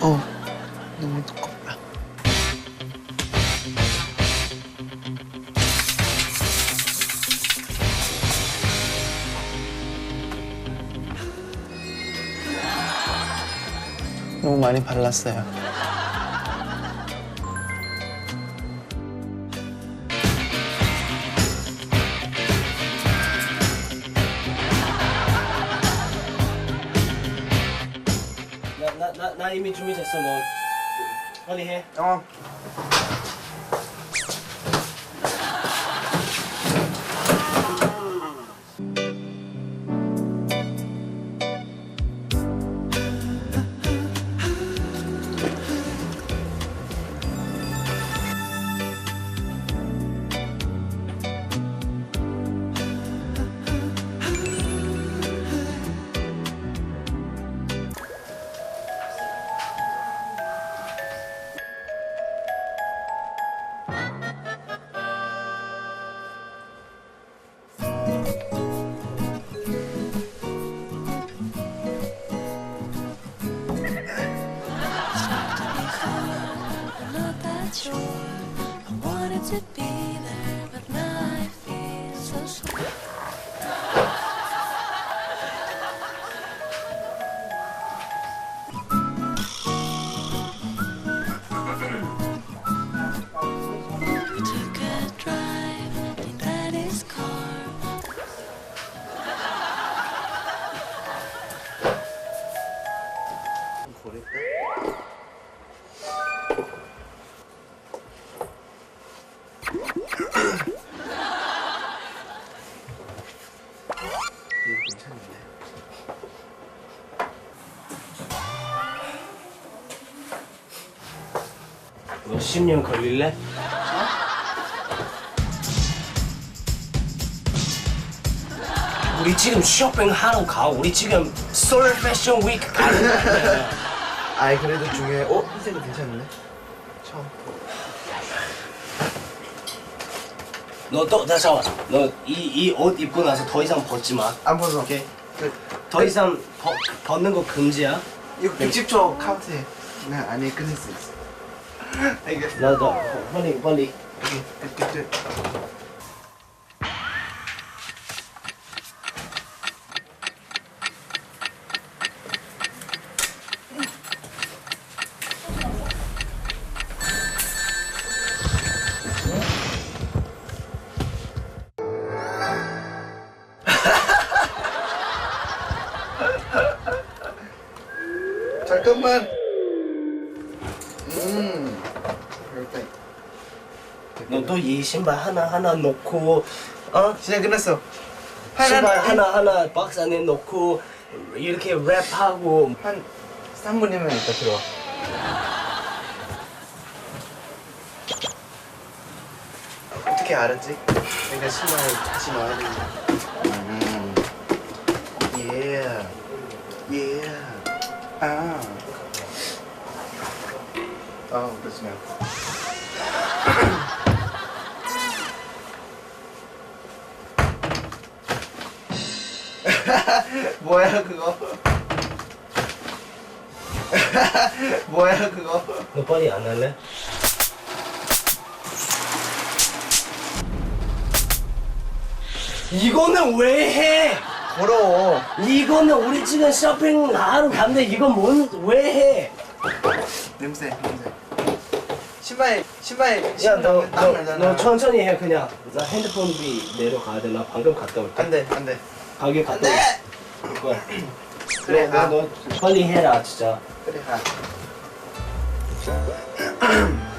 어, 너무 많이 발랐어요. 나, 나, 나, 나 이미 준비됐어 뭐 빨리 해 어. To be there, 너 10년 걸릴래? 우리 지금 쇼핑 하러 가 우리 지금 솔 패션 위크 가는 거야 아이 그래도 중요해. 어? 흰색은 괜찮은데? 처음. 너또 잠깐만 너이 이 옷 입고 나서 더 이상 벗지 마 안 벗어. 오케이. 그, 더 이상 벗, 벗는 거 금지야 이거 60초 카운트해. 나 안에 끝낼 수 있어. 알겠어. 나도 빨리 빨리 오케이. 끝, 끝, 끝. 잠깐만. 음. 일단 너도 이 신발 하나 하나 놓고 어 시간 끝났어. 신발 하나 하나 박스 안에 놓고 이렇게 랩하고 한 3분이면 이따 들어와. 어떻게 알았지? 내가 신발 다시 넣어야 되는데. 음. 예. 예. 아. 아, 그렇지만. 뭐야 그거? 뭐야 그거? 너 빨리 안 할래? 이거는 왜 해? 더러워. 이거는 우리 지금 쇼핑 하러 갔는데 이건 뭔 왜 해? 냄새, 냄새. 신발, 신발. 야너 너 땀 나잖아. 너 천천히 해 그냥 나 핸드폰 비 내려가야 돼나 방금 갔다 올게 안 돼, 안 돼. 가게 갔다 안 돼! 올 거야 그래, 너, 가. 너 빨리 해라 진짜 그래, 가.